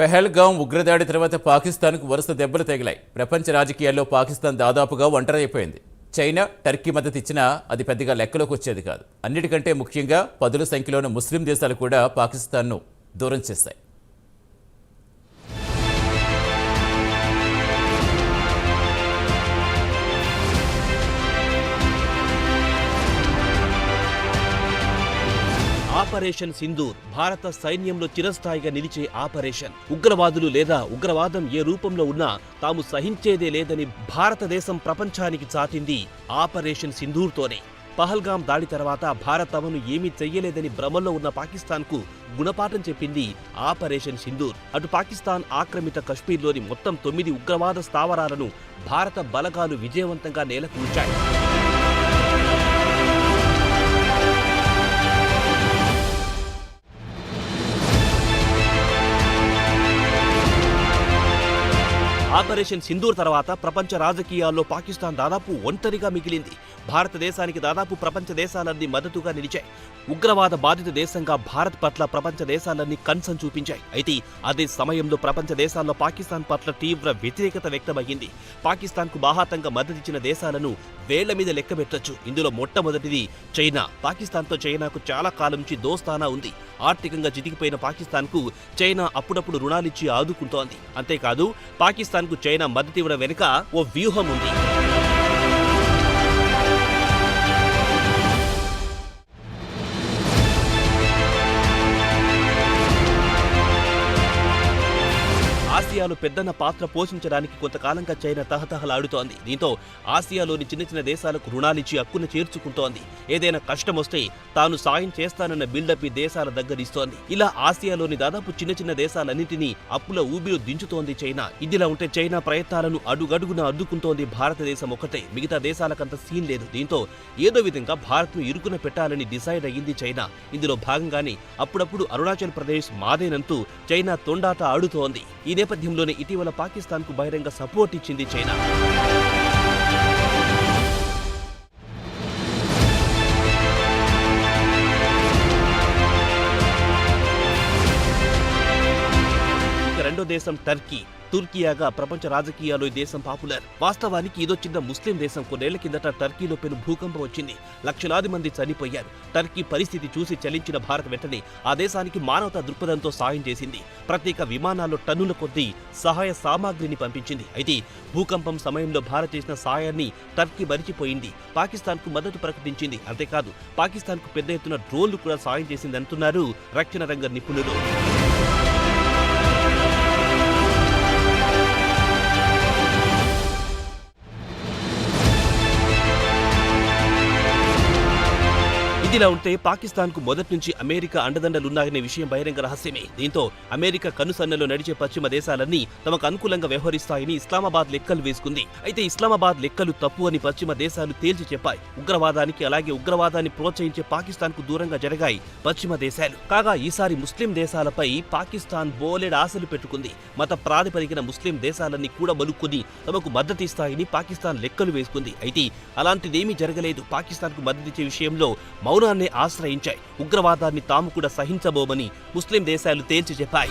పెహల్గాం ఉగ్రదాడి తర్వాత పాకిస్తాన్కు వరుస దెబ్బలు తగిలాయి. ప్రపంచ రాజకీయాల్లో పాకిస్తాన్ దాదాపుగా ఒంటరైపోయింది. చైనా టర్కీ మద్దతు ఇచ్చినా అది పెద్దగా లెక్కలోకి వచ్చేది కాదు. అన్నిటికంటే ముఖ్యంగా పదుల సంఖ్యలోని ముస్లిం దేశాలు కూడా పాకిస్తాన్ను దూరం చేశాయి. ఆపరేషన్ సింధూర్ భారత సైన్యంలో చిరస్థాయిగా నిలిచే ఆపరేషన్. ఉగ్రవాదులు లేదా ఉగ్రవాదం ఏ రూపంలో ఉన్నా తాము సహించేదే లేదని భారతదేశం ప్రపంచానికి చాటింది ఆపరేషన్ సింధూర్తోనే. పహల్గాం దాడి తర్వాత భారత్ తమను ఏమీ చెయ్యలేదని భ్రమంలో ఉన్న పాకిస్తాన్కు గుణపాఠం చెప్పింది ఆపరేషన్ సింధూర్. అటు పాకిస్తాన్ ఆక్రమిత కశ్మీర్లోని మొత్తం తొమ్మిది ఉగ్రవాద స్థావరాలను భారత బలగాలు విజయవంతంగా నేలకూల్చాయి. ఆపరేషన్ సింధూర్ తర్వాత ప్రపంచ రాజకీయాల్లో పాకిస్తాన్ దాదాపు ఒంటరిగా మిగిలింది. భారతదేశానికి దాదాపు ప్రపంచ దేశాలన్నీ మద్దతుగా నిలిచాయి. ఉగ్రవాద బాధిత దేశంగా భారత్ పట్ల ప్రపంచ దేశాలన్నీ కన్సన్ చూపించాయి. అయితే అదే సమయంలో ప్రపంచ దేశాల్లో పాకిస్తాన్ పట్ల తీవ్ర వ్యతిరేకత వ్యక్తమయ్యింది. పాకిస్తాన్కు బాహాతంగా మద్దతిచ్చిన దేశాలను వేళ్ళ మీద లెక్కబెట్టొచ్చు ఇందులో మొట్టమొదటిది చైనా. పాకిస్తాన్తో చైనాకు చాలా కాలం నుంచి దోస్తానా ఉంది. ఆర్థికంగా చితికిపోయిన పాకిస్తాన్కు చైనా అప్పుడప్పుడు రుణాలిచ్చి ఆదుకుంటోంది. అంతేకాదు పాకిస్తాన్ చైనా మద్దతివ్వడం వెనుక ఓ వ్యూహం ఉంది. ఆసియాలో పెద్దన్న పాత్ర పోషించడానికి కొంతకాలంగా చైనా తహతహలాడుతోంది. దీంతో ఆసియాలోని చిన్న చిన్న దేశాలకు రుణాలిచ్చి హక్కును చేర్చుకుంటోంది. ఏదైనా కష్టం వస్తే తాను సాయం చేస్తానన్న బిల్డప్ ఈ దేశాల దగ్గరిస్తోంది. ఇలా ఆసియాలోని దాదాపు చిన్న చిన్న దేశాలన్నింటినీ అప్పుల ఊబిలో దించుతోంది చైనా. ఇదిలా ఉంటే చైనా ప్రయత్నాలను అడుగడుగున అడ్డుకుంటోంది భారతదేశం ఒకటే మిగతా దేశాలకంత సీన్ లేదు. దీంతో ఏదో విధంగా భారత్ను ఇరుకున పెట్టాలని డిసైడ్ అయ్యింది చైనా. ఇందులో భాగంగానే అప్పుడప్పుడు అరుణాచల్ ప్రదేశ్ మాదేనంటూ చైనా తొండాట ఆడుతోంది. ఈ నేపథ్యంలోనే ఇటీవల పాకిస్తాన్కు బహిరంగ సపోర్ట్ ఇచ్చింది చైనా. దేశం టర్కీ. తుర్కియాగా ప్రపంచ రాజకీయాలు ఈ దేశం పాపులర్. వాస్తవానికి ఇదో చిన్న ముస్లిం దేశం కొన్నేళ్ళ కిందట టర్కీలో పెను భూకంపం వచ్చింది. లక్షలాది మంది చనిపోయారు. టర్కీ పరిస్థితి చూసి చలించిన భారత్ వెంటనే ఆ దేశానికి మానవతా దృక్పథంతో సాయం చేసింది. ప్రత్యేక విమానాల్లో టన్నుల కొద్దీ సహాయ సామాగ్రిని పంపించింది. అయితే భూకంపం సమయంలో భారత్ చేసిన సాయాన్ని టర్కీ మరిచిపోయింది. పాకిస్తాన్కు మద్దతు ప్రకటించింది. అంతేకాదు పాకిస్తాన్కు పెద్ద ఎత్తున డ్రోన్లు కూడా సాయం చేసిందంటున్నారు రక్షణ రంగ నిపుణులు. ఇదిలా ఉంటే పాకిస్తాన్కు మొదటి నుంచి అమెరికా అండదండలున్నాయనే విషయం బహిరంగ రహస్యమే. దీంతో అమెరికా కనుసన్నలో నడిచే పశ్చిమ దేశాలన్నీ తమకు అనుకూలంగా వ్యవహరిస్తాయని ఇస్లామాబాద్ లెక్కలు వేసుకుంది. అయితే ఇస్లామాబాద్ లెక్కలు తప్పు అని పశ్చిమ దేశాలు తేల్చి చెప్పాయి. ఉగ్రవాదానికి అలాగే ఉగ్రవాదాన్ని ప్రోత్సహించే పాకిస్తాన్కు దూరంగా జరిగాయి పశ్చిమ దేశాలు. కాగా ఈసారి ముస్లిం దేశాలపై పాకిస్తాన్ బోలెడ్ ఆశలు పెట్టుకుంది. మత ప్రాతిపదికన ముస్లిం దేశాలన్నీ కూడా మలుక్కుని తమకు మద్దతిస్తాయని పాకిస్తాన్ లెక్కలు వేసుకుంది. అయితే అలాంటిదేమీ జరగలేదు. పాకిస్తాన్కు మద్దతిచ్చే విషయంలో మౌనాన్ని ఆశ్రయించాయి. ఉగ్రవాదాన్ని తాము కూడా సహించబోమని ముస్లిం దేశాలు తేల్చి చెప్పాయి.